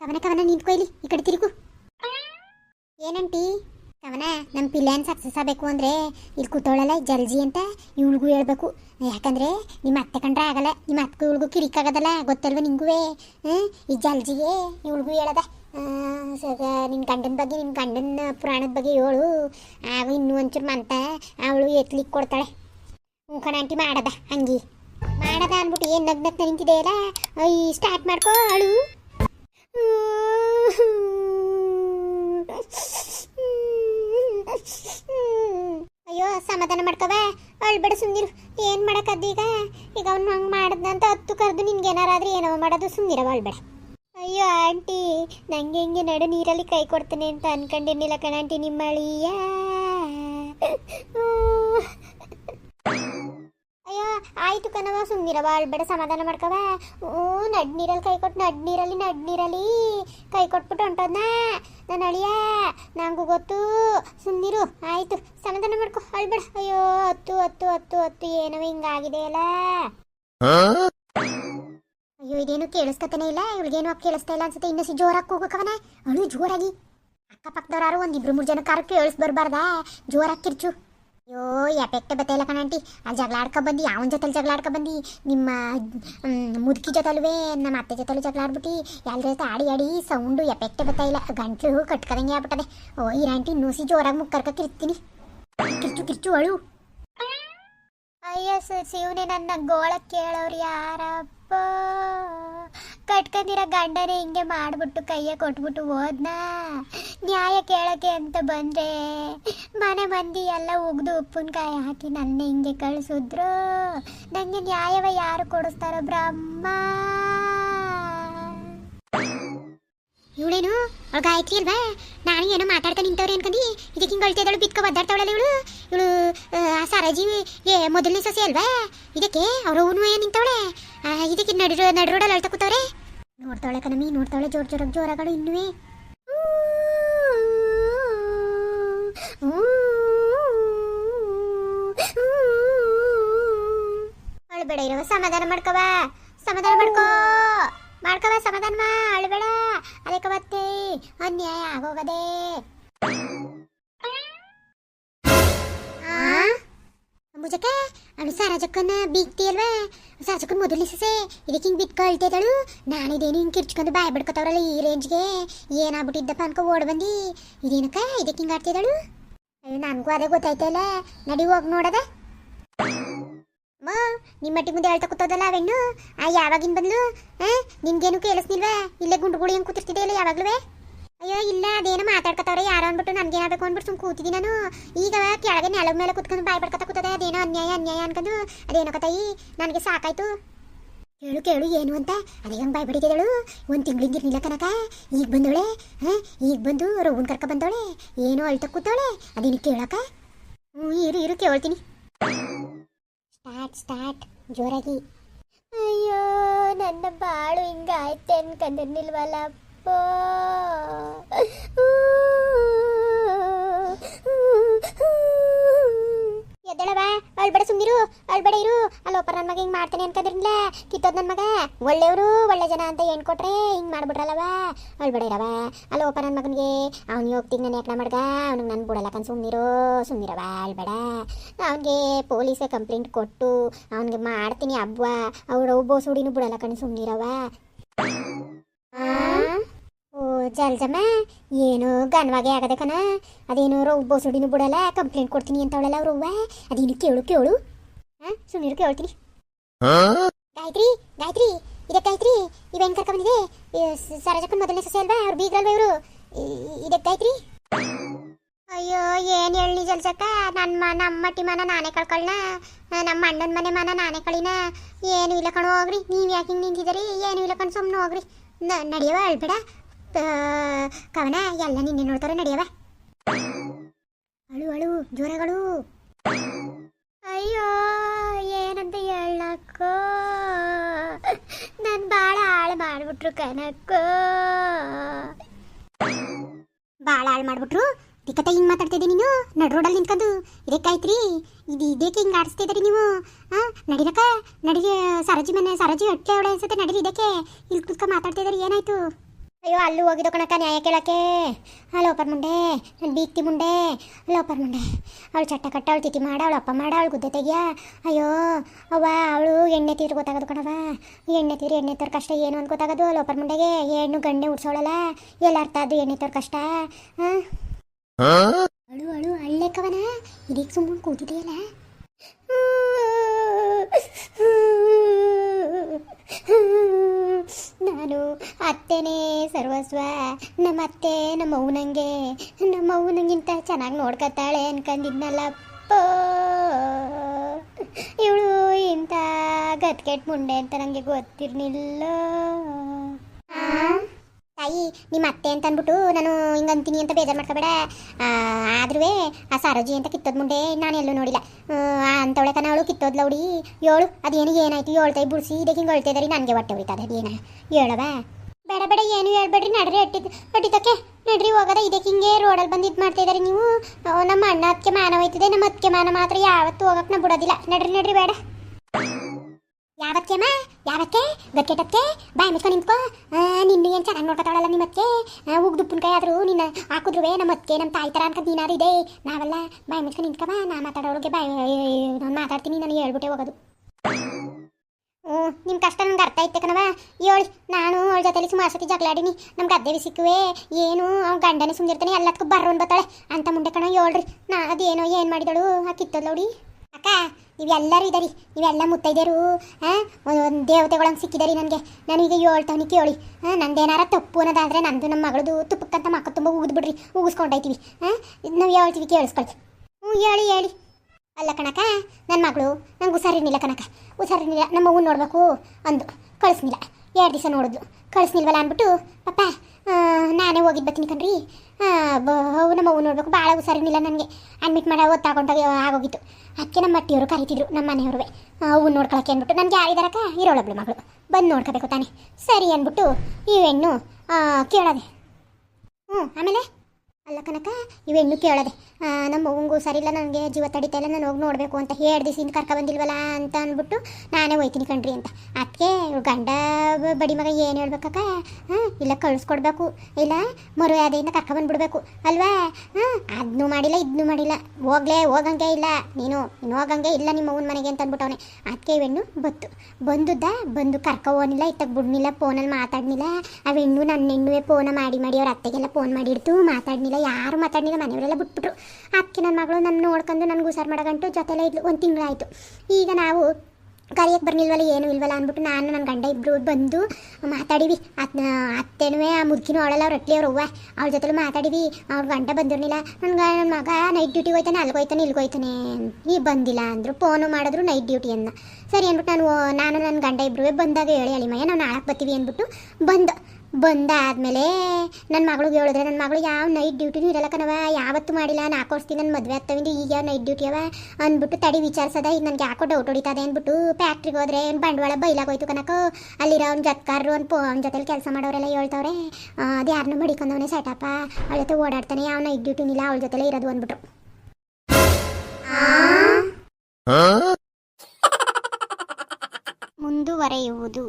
ಕವನ ಕವನ, ನಿಂತ್ಕೊ ಇಲ್ಲಿ, ಈ ಕಡೆ ತಿರುಗು. ಏನಂಟಿ ಕವನ ನಮ್ಮ ಪಿಲ್ಯಾನ್ ಸಕ್ಸಸ್ ಆಗಬೇಕು ಅಂದರೆ ಇಲ್ಲಿ ಕೂತೋಳಲ್ಲ ಜಲ್ಜಿ ಅಂತ ಇವಳಿಗೂ ಹೇಳ್ಬೇಕು. ಯಾಕಂದ್ರೆ ನಿಮ್ಮ ಅತ್ತೆ ಕಂಡ್ರೆ ಆಗಲ್ಲ, ನಿಮ್ಮ ಅತ್ತೆ ಇವಳಿಗೂ ಕಿರಿಕಾಗದಲ್ಲ, ಗೊತ್ತಲ್ವ ನಿಂಗೂ ಈ ಜಲ್ಜಿಗೆ ಇವಳಿಗೂ ಹೇಳದ. ನಿನ್ನ ಗಂಡನ ಬಗ್ಗೆ ನಿಮ್ಮ ಗಂಡನ ಪುರಾಣದ ಬಗ್ಗೆ ಹೇಳು. ಆಗ ಇನ್ನೂ ಒಂಚೂರು ಮಂತ ಅವಳು ಎತ್ಲಿಕ್ಕೆ ಕೊಡ್ತಾಳೆ. ಮುಖನ ಆಂಟಿ, ಮಾಡದ, ಹಂಗಿ. ಮಾಡದ ಅಂದ್ಬಿಟ್ಟು ಏನು ನಿಂತಿದೆ ನಿಂತಿದೆಯಲ್ಲ, ಈ ಸ್ಟಾರ್ಟ್ ಮಾಡ್ಕೋ, ಅಳು. ಅಯ್ಯೋ, ಸಮಾಧಾನ ಮಾಡ್ಕವ ಅಳ್ಬೇಡ ಸುಮ್ನಿರು. ಏನು ಮಾಡಕ್ಕದ್ದು ಈಗ? ಈಗ ಅವ್ನು ಹಂಗೆ ಮಾಡ್ದಂತ ಹತ್ತು ಕರೆದು ನಿನ್ಗೆ ಏನಾರಾದ್ರೆ ಏನೋ ಮಾಡೋದು ಸುಮ್ನಿರವ ಅಳ್ಬೇಡ ಅಯ್ಯೋ, ಆಂಟಿ, ನಂಗೆ ಹಿಂಗೆ ನಡು ನೀರಲ್ಲಿ ಕೈ ಕೊಡ್ತೇನೆ ಅಂತ ಅನ್ಕೊಂಡಿರ್ಲಿಲ್ಲ ಕಣ ಆಂಟಿ ನಿಮ್ಮ ಅಳಿಯ ಆಯ್ತು ಕಣವ ಸುಮ್ನಿರವ ಅಳ್ಬೇಡ ಸಮಾಧಾನ ಮಾಡ್ಕವ ಹ್ಞೂ ನಡ್ ನೀರಲ್ಲಿ ಕೈ ಕೊಟ್ಟು ನಡ್ ನೀರಲ್ಲಿ ನಡ್ ನೀರಲ್ಲಿ ಕೈ ಕೊಟ್ಬಿಟ್ಟು ಹೊಂಟೋದ್ನ. ನನ್ನ ಅಳಿಯ ನಂಗೂ ಗೊತ್ತು. ಸುಮ್ನಿರು ಆಯ್ತು ಸಮಾಧಾನ ಮಾಡ್ಕೊ ಅಳ್ಬೇಡ ಅಯ್ಯೋ ಹತ್ತು ಹತ್ತು ಹತ್ತು ಹತ್ತು ಏನೋ ಹಿಂಗಾಗಿದೆ ಅಲ್ಲ. ಅಯ್ಯೋ ಇದೇನು ಕೇಳಿಸ್ತಾನೆ ಇಲ್ಲ. ಇವಳಿಗೇನು ಕೇಳಿಸ್ತಾ ಇಲ್ಲ ಅನ್ಸುತ್ತೆ. ಇನ್ನೂ ಜೋರಾಗಿ ಹೋಗಕ್ಕವನ ಅಳು ಜೋರಾಗಿ. ಅಕ್ಕಪಕ್ಕದವ್ರು ಒಂದಿಬ್ರು ಮೂರು ಜನ ಕಾರು ಕೇಳಿಸ್ ಬರ್ಬಾರ್ದ ಜೋರಾಗಿ ಕಿರ್ಚು. ಅಯ್ಯೋ ಎಫೆಕ್ಟ್ ಕಣ ಕಣಂಟಿ ಅಲ್ಲಿ ಜಗಳ ಆಡ್ಕೊ ಬಂದು ಅವನ ಜೊತೆಲಿ ಜಗಳ ಆಡ್ಕೊ ಬಂದು. ನಿಮ್ಮ ಮುದುಕಿ ಜೊತೆಲ್ವೇ, ನಮ್ಮ ಅತ್ತೆ ಜೊತೆಲು ಜಗಳ ಆಡ್ಬಿಟ್ಟು. ಎಲ್ಲರ ಜೊತೆ ಆಡಿ ಆಡಿ ಸೌಂಡು ಎಫೆಕ್ಟ್ ಬತ್ತಾಯಿಲ್ಲ ಗಂಟ್ಲು ಕಟ್ಕದಂಗೆ ಆಗ್ಬಿಟ್ಟದೆ. ಓ ಈ ಆಂಟಿ, ನೂಸಿ ಜೋರಾಗಿ ಮುಕ್ಕರ್ಕ ಕಿರ್ತೀನಿ ಕಿರ್ಚು ಕಿರ್ಚು, ಅಳು. ಅಯ್ಯ ಶಿವನೇ, ನನ್ನ ಗೋಳ ಕೇಳೋರು ಯಾರಪ್ಪ? ಕಟ್ಕೊಂಡಿರೋ ಗಂಡನೇ ಹಿಂಗೆ ಮಾಡ್ಬಿಟ್ಟು ಕೈಯ ಕೊಟ್ಬಿಟ್ಟು ಹೋದ್ನಾ? ನ್ಯಾಯ ಕೇಳಕ್ಕೆ ಅಂತ ಬಂದ್ರೆ ಮನೆ ಮಂದಿ ಎಲ್ಲ ಉಗ್ದು ಉಪ್ಪಿನಕಾಯಿ ಹಾಕಿ ನನ್ನ ಹಿಂಗೆ ಕಳಿಸಿದ್ರು. ನಂಗೆ ನ್ಯಾಯವ ಯಾರು ಕೊಡಿಸ್ತಾರೋ ಬ್ರಹ್ಮ. ಇವಳೇನು? ಅವಳು ಗಾಯತ್ರಿ ಅಲ್ವಾ? ನಾನು ಏನೋ ಮಾತಾಡ್ತಾ ನಿಂತವ್ರೆ ಅನ್ಕೊಂಡಿ. ಇದಕ್ಕೆ ಹಿಂಗೆ ಅಳ್ತಿದ್ದಾಳು ಬಿತ್ಕೊ ಬದ್ದಾಡ್ತಾವಳಲ್ಲ ಇವಳು. ಇವಳು, ಆ ಸಾರಾಜಿ ಏ ಮೊದಲನೇ ಸಸಿ ಅಲ್ವಾ? ಇದಕ್ಕೆ ಅವ್ರ ಏನು ನಿಂತವಳೆ? ಇದಕ್ಕೆ ನಡಿ, ನಡು ರೋಡಲ್ಲಿ ಅಳ್ತಾ ಕೂತವ್ರೆ. ನೋಡ್ತಾವಳೆ ಕಣಮಿ ನೋಡ್ತಾಳೆ ಜೋರ್ ಜೋರಾಗಿ ಜೋರಾಗಳು ಇನ್ನುವೇ. ಅಳ್ಬೇಡ ಇರೋ ಸಮಾಧಾನ ಮಾಡ್ಕವ. ಸಮಾಧಾನ ಮಾಡ್ಕೋ. ಮಾಡ್ಕವ, ಸಮಾಧಾನ ಅಳ್ಬೇಡ. ಅದಕ್ಕೆ ಮತ್ತೆ ಅನ್ಯಾಯ ಆಗೋಗದೆ. ಅಂಬುಜಕ್ಕ ಅವಳು ಸಾರಾಜಕ್ಕನ್ನ ಬೀಗ್ತಿ ಅಲ್ವಾ ಸಾರಾಜಕ್ಕನ್ ಮೊದಲು ಸಸೆ ಇದಕ್ಕೆ ಹಿಂಗೆ ಬಿತ್ಕೊ ಅಳ್ತಿದ್ದಳು ನಾನಿದೇನು ಹಿಂಗೆ ಕಿರ್ಚ್ಕೊಂಡು ಬಾಯ್ ಬಿಡ್ಕೊತಾವ್ರಲ್ಲ ಈ ರೇಂಜ್ಗೆ ಏನಾಗ್ಬಿಟ್ಟಿದ್ದಪ್ಪ ಅನ್ಕೊ ಓಡ್ ಬಂದು ಇದೇನಕ್ಕ ಇದಕ್ಕೆ ಹಿಂಗೆ ಆಡ್ತಿದ್ದಳು ನನಗೂ ಅದೇ ಗೊತ್ತಾಯ್ತಲ್ಲ ನಡಿ ಹೋಗಿ ನೋಡದ ಮ ನಿಮ್ಮ ಮಟ್ಟಿ ಮುಂದೆ ಹೇಳ್ತಾ ಕೂತೋದಲ್ಲ ಅವೆಣ್ಣು ಆ ಯಾವಾಗಿನ ಬಂದ್ಲು ನಿನ್ಗೇನು ಕೇಳಿಸ್ನಿಲ್ವಾ ಇಲ್ಲೇ ಗುಂಡುಗುಳಿ ಹಂಗೆ ಕೂತಿರ್ತಿದೆ ಇಲ್ಲ ಯಾವಾಗ್ಲೂ ಅಯ್ಯೋ, ಇಲ್ಲ, ಅದೇನೋ ಮಾತಾಡ್ಕೊತಾವ್ರೆ, ಯಾರೋ ಅಂದ್ಬಿಟ್ಟು ನನ್ಗೆ ಆಗ್ಬೇಕು ಅಂದ್ಬಿಟ್ಟು ಸುಮ್ ಕೂತಿದ್ದೀನಿ ನಾನು. ಈಗ ಕೆಳಗೆ ನೆಲದ ಮೇಲೆ ಕುತ್ಕೊಂಡು ಬಾಯ್ ಬಡ್ಕೊತ ಕೂತದೆ, ಅದೇನೋ ಅನ್ಯಾಯ ಅನ್ಯಾಯ ಅನ್ಕೊಂಡು. ಅದೇನೋ ಕತಾಯಿ ನನಗೆ ಸಾಕಾಯ್ತು. ಕೇಳು ಕೇಳು, ಏನು ಅಂತ. ಅದೇ ಹಂಗೆ ಬಾಯ್ ಒಂದು ತಿಂಗಳಿಂದ ಇರ್ಲಿಲ್ಲ ಕನಕ ಈಗ ಬಂದವಳೆ, ಹಾಂ? ಈಗ ಬಂದು ರೌನ್ ಕರ್ಕ ಬಂದವಳೆ, ಏನು ಅಳ್ತ ಕೂತವಳೆ, ಅದೇನು ಕೇಳಕ ಹ್ಞೂ, ಇರು ಇರು, ಕೇಳ್ತೀನಿ. ಸ್ಟಾರ್ಟ್ ಸ್ಟಾರ್ಟ್, ಜೋರಾಗಿ. ಅಯ್ಯೋ, ನನ್ನ ಬಾಳು ಹಿಂಗಾಯ್ತೆ ಅನ್ಕೊಂಡಿರ್ನಿಲ್ವಲ್ಲಪ್ಪ ಎದ್ದಳವ ಅಳ್ಬೇಡ ಸುಮ್ಮಿರು ಅಳ್ಬೇಡ ಇರು. ಅಲ್ಲೊಬ್ಬ ನನ್ನ ಮಗ ಹಿಂಗೆ ಮಾಡ್ತಾನೆ ಅನ್ಕೊಂಡಿರ್ನಿಲ್ಲ ಕಿತ್ತೋದ್ ನನ್ನ ಮಗ. ಒಳ್ಳೆಯವರು, ಒಳ್ಳೆ ಜನ ಅಂತ ಏನು ಕೊಟ್ರೆ ಹಿಂಗೆ ಮಾಡ್ಬಿಟ್ರಲ್ಲವ. ಅಳ್ಬೇಡ ಇರವ. ಅಲ್ಲೊಬ್ಬ ನನ್ನ ಮಗನಿಗೆ ಅವ್ನಿಗೆ ಹೋಗ್ತೀನಿ ನಾನು ಯಾಕೆ ಮಾಡ್ಗ. ಅವ್ನಿಗೆ ನಾನು ಬಿಡಲ್ಲ ಕಣ್ ಸುಮ್ನಿರು. ಸುಮ್ನಿರವ ಅಳ್ಬೇಡ ಅವನಿಗೆ ಪೊಲೀಸ್ ಕಂಪ್ಲೇಂಟ್ ಕೊಟ್ಟು, ಅವನಿಗೆ ಮಾಡ್ತೀನಿ ಹಬ್ಬ ಅವ್ರ ಒಬ್ಬ ಸುಡಿನೂ ಬಿಡಲ್ಲ ಕಣ್ ಜಲ್ಜಮ್ಮ ಏನು ಗನ್ವಾಗೆ ಆಗದೆ ಕಣ. ಅದೇನು ಒಬ್ಬ ಸುಡಿನೂ ಬಿಡಲ್ಲ ಕಂಪ್ಲೇಂಟ್ ಕೊಡ್ತೀನಿ ಅಂತವಳಲ್ಲ ಅವ್ರವ್ವ. ಅದೇನು ಕೇಳು ಕೇಳು. ಹಾಂ ಸುಮ್ನಿರು ಕೇಳ್ತೀನಿ. ಗಾಯತ್ರಿ ಗಾಯತ್ರಿ ಇದಕ್ಕಾಯ್ತ್ರಿ ಇವೇನು ಕರ್ಕ ಬಂದಿದೆ? ಸರಜಕ್ಕನ ಮೊದಲನೇ ಸೊಸೆ ಅಲ್ವಾ? ಅವ್ರು ಬೀಗ್ರಲ್ವ ಇವರು? ಇದಕ್ಕಾಯ್ತ್ರಿ ಅಯ್ಯೋ ಏನು ಹೇಳಿ ಜಲ್ಸಕ್ಕ ನನ್ನ ನಮ್ಮ ಮಟ್ಟಿ ಮನ ನಾನೇ ಕಳ್ಕೊಳ್ಳ ನಮ್ಮ ಅಣ್ಣನ ಮನೆ ಮನ ನಾನೇ ಕಳಿನ? ಏನು ಇಲ್ಲ ಕಣೋ ಹೋಗ್ರಿ. ನೀವು ಯಾಕಿಂಗ್ ಹಿಂಗೆ ನಿಂತಿದ್ದೀರಿ? ಏನು ಇಲ್ಲ ಕಣ್ ಸುಮ್ಮನೆ ಹೋಗ್ರಿ. ನಡಿಯವ ಅಳ್ಬೇಡ ಆ, ಕವನ, ಎಲ್ಲ ನಿನ್ನೆ ನೋಡ್ತಾರೆ ನಡೆಯವ? ಅಳು ಅಳು ಜ್ವರಗಳು ಅಯ್ಯೋ, ಏನಂತ ಹೇಳಕ್ಕೋ? ನನ್ ಬಾಳ ಹಾಳು ಮಾಡ್ಬಿಟ್ರು ಕನಕ್ಕೋ ಬಾಳ ಹಾಳು ಮಾಡ್ಬಿಟ್ರು? ದಿಕ್ಕತ್ತ ಹಿಂಗ್ ಮಾತಾಡ್ತಿದ್ದೆ ನೀನು? ನಡ್ ರೋಡಲ್ಲಿ ನಿಂತ್ಕೊಂಡು ಇದಕ್ಕಾಯ್ತ್ರಿ ಇದು ಇದಕ್ಕೆ ಹಿಂಗೆ ಆಡಿಸ್ತಿದ್ದೀರಿ ನೀವು? ಹಾ ನಡಿರಕ್ಕ ನಡಿಗೆ ಸರಜಿ ಮನೆ, ಸರಜಿ ಹೊಟ್ಟೆ ಒಳ ಅನ್ಸುತ್ತೆ ನಡೀರಿ ಇದಕ್ಕೆ. ಇಲ್ಲಿ ಕುತ್ಕೊಂಡು ಮಾತಾಡ್ತಿದ್ರಿ ಏನಾಯ್ತು? ಅಯ್ಯೋ, ಅಲ್ಲೂ ಹೋಗಿದ್ದು ಕಣಕ್ಕ, ನ್ಯಾಯ ಕೇಳಕ್ಕೆ? ಲೋಪರ್ ಮುಂಡೆ ನನ್ನ ಬೀಕ್ತಿ ಮುಂಡೆ, ಲೋಪರ್ ಮುಂಡೆ. ಅವಳು ಚಟ್ಟ ಕಟ್ಟ, ಅವಳು ತಿಥಿ ಮಾಡ, ಅವಳು ಅಪ್ಪ ಮಾಡ, ಅವಳು ಗುದ್ದೆ ತೆಗಿಯ. ಅಯ್ಯೋ, ಅವ್ವ, ಅವಳು ಎಣ್ಣೆ ತೀರು ಗೊತ್ತಾಗೋದು ಕಣವ ಎಣ್ಣೆ ತೀರು, ಎಣ್ಣೆ ತೋರ್ ಕಷ್ಟ ಏನು ಅಂತ ಗೊತ್ತಾಗೋದು ಲೋಪರ್ ಮುಂಡೆಗೆ. ಹೆಣ್ಣು ಗಂಡೆ ಉಡ್ಸೋಳಲ್ಲ, ಎಲ್ಲ ಅರ್ಥ ಅದು ಎಣ್ಣೆ ತೋರ್ ಕಷ್ಟ. ಅಳು ಅಳು ಅಳ್ಳೆಕ್ಕವನ ಇದೀಗ ಸುಮ್ಮನೆ ಕೂತಿದೆಯಲ್ಲ. ನಾನು ಅತ್ತೆನೇ ಸರ್ವಸ್ವ. ನಮ್ಮ ಅತ್ತೆ, ನಮ್ಮ ಅವನಂಗೆ ನಮ್ಮ ಅವನಂಗಿಂತ ಚೆನ್ನಾಗಿ ನೋಡ್ಕೊತಾಳೆ ಅನ್ಕೊಂಡಿದ್ನಲ್ಲಪ್ಪ ಇವಳು ಇಂಥ ಗತ್ಕೆಟ್ ಮುಂಡೆ ಅಂತ ನನಗೆ ಗೊತ್ತಿರ್ಲಿಲ್ಲ. ತಾಯಿ, ನಿಮ್ಮ ಅತ್ತೆ ಅಂತ ಅಂದ್ಬಿಟ್ಟು ನಾನು ಹಿಂಗೆ ಅಂತೀನಿ ಅಂತ ಬೇಜಾರು ಮಾಡ್ಕೋಬೇಡ. ಆದ್ರೂ ಆ ಸಾರೋಜಿ ಅಂತ ಕಿತ್ತೋದ್ ಮುಂಡೆ ನಾನು ಎಲ್ಲೂ ನೋಡಿಲ್ಲ. ಅಂತವಳೆ ಕನ ಅವಳು ಕಿತ್ತೋದ್ಲ ಹುಡಿ ಏಳು, ಅದೇನು ಏನಾಯ್ತು? ಏಳ್ತೈ ಬುಡ್ಸಿ, ಇದಕ್ಕೆ ಹಿಂಗೆ ಅಳ್ತಿದಾರಿ ನನಗೆ ಹೊಟ್ಟೆ ಹೊಡಿತದೆ ಅದೇನ? ಹೇಳವ ಬೇಡ ಬೇಡ, ಏನು ಹೇಳ್ಬೇಡ್ರಿ. ನಡ್ರಿ ಅಟ್ಟಿ ಅಟ್ಟಿದ್ದಕ್ಕೆ ನಡ್ರಿ ಹೋಗದ. ಇದಕ್ಕೆ ಹಿಂಗೆ ರೋಡಲ್ಲಿ ಬಂದು ಇದು ಮಾಡ್ತಾ ಇದ್ದಾರೆ ನೀವು. ನಮ್ಮ ಅಣ್ಣ ಅದಕ್ಕೆ ಮಾನ ಹೋಯ್ತಿದೆ. ನಮ್ಮ ಅದಕ್ಕೆ ಮಾನ ಮಾತ್ರ ಯಾವತ್ತೂ ಹೋಗಕ್ಕೆ ನಾ ಬಿಡೋದಿಲ್ಲ. ನಡ್ರಿ ನಡ್ರಿ ಬೇಡ. ಯಾವತ್ತೇಮ್ಮ ಯಾವತ್ತೆ? ಗಟ್ಟಿಟಕ್ಕೆ ಬಾಯ್ ಮುಚ್ಕೊಂಡು ನಿಂತ್ಕೋ. ನಿನ್ನ ಏನು ಚೆನ್ನಾಗಿ ನೋಡ್ಕೊತಾಳಲ್ಲ ನಿಮ್ಮ ಅತ್ತೆ ಉಗ್ದು ಉಪ್ಪಿನಕಾಯಿ ಆದರೂ ನಿನ್ನ ಹಾಕಿದ್ರುವೆ ನಮ್ಮ ಅತ್ತೆ ನಮ್ಮ ತಾಯಿ ಥರ ಅನ್ಕೊಂಡು ನೀನಾರು ಇದೆ ನಾವೆಲ್ಲ ಬಾಯ್ ಮುಚ್ಕೊಂಡು ನಿಂತ್ಕವ ನಾ ಮಾತಾಡೋಳಿಗೆ ಬಾಯ್ ನಾನು ಮಾತಾಡ್ತೀನಿ ನನಗೆ ಹೇಳ್ಬಿಟ್ಟೆ ಹೋಗೋದು. ಹ್ಞೂ ನಿಮ್ಮ ಕಷ್ಟ ನಂಗೆ ಅರ್ಥ ಐತೆ ಕಣವ ಹೇಳಿ ನಾನು ಅವಳ ಜೊತೆಲಿ ಸುಮಾರು ಸತಿ ಜಗಳಾಡಿನಿ ನಮ್ಗೆ ಅದ್ದೇವಿ ಸಿಕ್ಕುವೆ ಏನು, ಅವ್ನ ಗಂಡನೇ ಸುಮ್ಮನಿರ್ತಾನೆ ಎಲ್ಲದಕ್ಕೂ ಬರ್ರೋನ್ ಬತ್ತಾಳೆ ಅಂತ ಮುಂಡೆ ಕಣ ಹೇಳ್ರಿ ನಾ ಅದೇನೋ ಏನು ಮಾಡಿದಳು, ಆ ಕಿತ್ತದ ನೋಡಿ ಅಕ್ಕ ನೀವೆಲ್ಲರೂ ಇದಾರಿ ನೀವೆಲ್ಲ ಮುತ್ತೈದೇರು ಹಾಂ ಒಂದು ದೇವತೆಗಳಂಗೆ ಸಿಕ್ಕಿದಾರಿ ನನಗೆ. ನನಗೆ ಹೇಳ್ತವನಿ ಕೇಳಿ. ಹಾಂ ನಂದೇನಾರ ತಪ್ಪು ಅನ್ನೋದಾದರೆ ನಂದು ನಮ್ಮ ಮಗಳದು ತುಪ್ಪಕ್ಕಂತ ಮಕ್ಕ ತುಂಬ ಉಗಿದ್ಬಿಡ್ರಿ ಉಗಿಸ್ಕೊಂಡೈತೀವಿ ಹಾಂ ನಾವು ಹೇಳ್ತೀವಿ ಕೇಳಿಸ್ಕೊಳ್ಳಿ ಹ್ಞೂ, ಹೇಳಿ ಹೇಳಿ. ಅಲ್ಲ ಕಣಕ ನನ್ನ ಮಗಳು, ನಂಗೆ ಹುಷಾರಿರ್ನಿಲ್ಲ ಕಣಕ ಹುಷಾರಿರ್ನಿಲ್ಲ ನಮ್ಮ ಅವ್ವನ್ನ ನೋಡಬೇಕು ಅಂದು ಕಳಿಸ್ನಿಲ್ಲ. ಎರಡು ದಿವಸ ನೋಡಿದ್ಲು. ಕಳಿಸ್ನಿಲ್ವಲ್ಲ ಅಂದ್ಬಿಟ್ಟು, ಪಪ್ಪ ನಾನೇ ಹೋಗಿದ್ದು ಬರ್ತೀನಿ ಕಣ್ರಿ. ಅವು ನಮ್ಮ ಅವ್ವ ನೋಡ್ಬೇಕು ಭಾಳ ಹುಷಾರಿಲ್ಲ ನನಗೆ. ಅಡ್ಮಿಟ್ ಮಾಡಿ ತಗೊಂಡಾಗ ಆಗೋಗಿತ್ತು. ಅದಕ್ಕೆ ನಮ್ಮ ಅಟ್ಟಿಯವರು ಕರಿತಿದ್ರು, ನಮ್ಮ ಮನೆಯವ್ರುವೆ. ಅವ್ನು ನೋಡ್ಕೊಳಕ್ಕೆ ಅಂದ್ಬಿಟ್ಟು, ನನಗೆ ಯಾರಿದಾರಕ್ಕ ಇರೋಳೊಬ್ಳು ಮಗಳು. ಬಂದು ನೋಡ್ಕೋಬೇಕು ತಾನೆ. ಸರಿ ಅಂದ್ಬಿಟ್ಟು, ಈ ಹೆಣ್ಣು ಕೇಳದೆ. ಹ್ಞೂ ಆಮೇಲೆ? ಅಲ್ಲ ಕನಕ ಇವೆಣ್ಣು ಕೇಳದೆ. ನಮ್ಮ ಸರಿ ಇಲ್ಲ ನನಗೆ ಜೀವ ತಡಿತಾ ಇಲ್ಲ, ನಾನು ಹೋಗಿ ನೋಡಬೇಕು ಅಂತ ಎರಡು ದಿವಸದಿಂದ ಕರ್ಕ ಬಂದಿಲ್ವಲ್ಲ ಅಂತ ಅಂದ್ಬಿಟ್ಟು ನಾನೇ ಹೋಯ್ತೀನಿ ಕಣ್ರಿ ಅಂತ. ಅದಕ್ಕೆ ಗಂಡ ಬಡಿ ಮಗ ಏನು ಹೇಳ್ಬೇಕಕ್ಕ ಹಾಂ, ಇಲ್ಲ ಕಳಿಸ್ಕೊಡ್ಬೇಕು. ಇಲ್ಲ ಮರುಯಾದೆಯಿಂದ ಕರ್ಕ ಬಂದ್ಬಿಡ್ಬೇಕು. ಅಲ್ವಾ? ಹಾಂ ಅದನ್ನೂ ಮಾಡಿಲ್ಲ ಇದನ್ನೂ ಮಾಡಿಲ್ಲ. ಹೋಗ್ಲೇ, ಹೋಗಂಗೆ ಇಲ್ಲ. ನೀನು ನೀನು ಹೋಗಂಗೆ ಇಲ್ಲ ನಿಮ್ಮ ಅವ್ವನ ಮನೆಗೆ ಅಂತ ಅಂದ್ಬಿಟ್ಟವನೆ. ಅದಕ್ಕೆ ಇವೆಣ್ಣು ಬತ್ತು. ಬಂದುದ್ದ, ಬಂದು ಕರ್ಕ ಹೋಗನಿಲ್ಲ, ಇತ್ತಾಗ ಬಿಡ್ನಿಲ್ಲ, ಫೋನಲ್ಲಿ ಮಾತಾಡ್ನಿಲ್ಲ. ಅವೆಣ್ಣು ನನ್ನ ಹೆಣ್ಣುವೆ ಫೋನ ಮಾಡಿ ಮಾಡಿ, ಅವ್ರ ಅತ್ತೆಗೆಲ್ಲ ಫೋನ್ ಮಾಡಿಡ್ತು ಮಾತಾಡ್ನಿಲ್ಲ. ಯಾರು ಮಾತಾಡಿದ ಮನೆಯವರೆಲ್ಲ ಬಿಟ್ಬಿಟ್ರು. ಅದಕ್ಕೆ ನನ್ನ ಮಗಳು ನನ್ನ ನೋಡ್ಕೊಂಡು ನನಗೆ ಹುಷಾರು ಮಾಡಗಂಟು ಜೊತೆಲೇ ಇದ್ಲು, ಒಂದು ತಿಂಗಳಾಯಿತು ಈಗ ನಾವು ಕರಿಯಕ್ಕೆ ಬರ್ನಿಲ್ವಲ್ಲ ಏನು ಇಲ್ವಲ್ಲ ಅಂದ್ಬಿಟ್ಟು ನಾನು ನನ್ನ ಗಂಡ ಇಬ್ಬರು ಬಂದು ಮಾತಾಡಿವಿ. ಅತ್ನ ಅತ್ತೆನೂ, ಆ ಮುದುಕಿನೂ, ಅವಳಲ್ಲ, ಅವ್ರ ರಟ್ಲಿ ಅವ್ರು ಅವ್ವ, ಅವ್ರ ಜೊತೆ ಮಾತಾಡಿವಿ. ಅವ್ರ ಗಂಡ ಬಂದಿರಲಿಲ್ಲ. ನನ್ನ ನನ್ನ ಮಗ ನೈಟ್ ಡ್ಯೂಟಿಗೆ ಹೋಯ್ತಾನೆ ಅಲ್ಲಿಗೆ ಹೋಯ್ತಾನೆ ಇಲ್ಲಿಗೆ ಹೋಯ್ತಾನೆ ಈ ಬಂದಿಲ್ಲ ಅಂದರು ಫೋನು ಮಾಡಿದ್ರು ನೈಟ್ ಡ್ಯೂಟಿ ಅನ್ನ. ಸರಿ ಅಂದ್ಬಿಟ್ಟು ನಾನು ನಾನು ನನ್ನ ಗಂಡ ಇಬ್ಬರು ಬಂದಾಗ ಹೇಳಿ, ಅಳಿಮಯ್ಯ, ನಾವು ನಾಳೆ ಬರ್ತೀವಿ ಅಂದ್ಬಿಟ್ಟು ಬಂದ. ಬಂದಾದ್ಮೇಲೆ ನನ್ನ ಮಗಳಿಗೆ ಹೇಳಿದ್ರೆ ನನ್ನ ಮಗಳು ಯಾವ ನೈಟ್ ಡ್ಯೂಟಿನೂ ಇರಲ್ಲ ಕಣವ ಯಾವತ್ತೂ ಮಾಡಿಲ್ಲ. ನಾಲ್ಕು ವರ್ಷದಿಂದ ನನ್ನ ಮದುವೆ ಆಗ್ತವಿಂದು. ಈಗ ಯಾವ ನೈಟ್ ಡ್ಯೂಟಿ ಅವ? ಅಂದ್ಬಿಟ್ಟು ತಡಿ ವಿಚಾರಿಸದ. ಈಗ ನನಗೆ ಯಾಕೋ ಡೌಟ್ ಹೊಡಿತದೆ ಅಂದ್ಬಿಟ್ಟು ಫ್ಯಾಕ್ಟ್ರಿಗೆ ಹೋದ್ರೆ ಏನು ಬಂಡವಾಳ ಬೈಲಾಗೋಯ್ತು ಕನಕ ಅಲ್ಲಿರೋ ಅವ್ನ ಜತ್ಕಾರರು ಅವ್ನು ಪೋ ಅವ್ನ ಜೊತೆಲಿ ಕೆಲಸ ಮಾಡೋರೆಲ್ಲ ಹೇಳ್ತಾವ್ರೆ ಅದು ಯಾರನ್ನೂ ಮಡಿಕೊಂಡವನೇ ಸೆಟಪ್ಪ. ಅವಳ ಜೊತೆ ಓಡಾಡ್ತಾನೆ ಯಾವ ನೈಟ್ ಡ್ಯೂಟಿನಿಲ್ಲ ಅವಳ ಜೊತೆಲೇ ಇರೋದು ಅಂದ್ಬಿಟ್ರು ಮುಂದುವರೆಯುವುದು.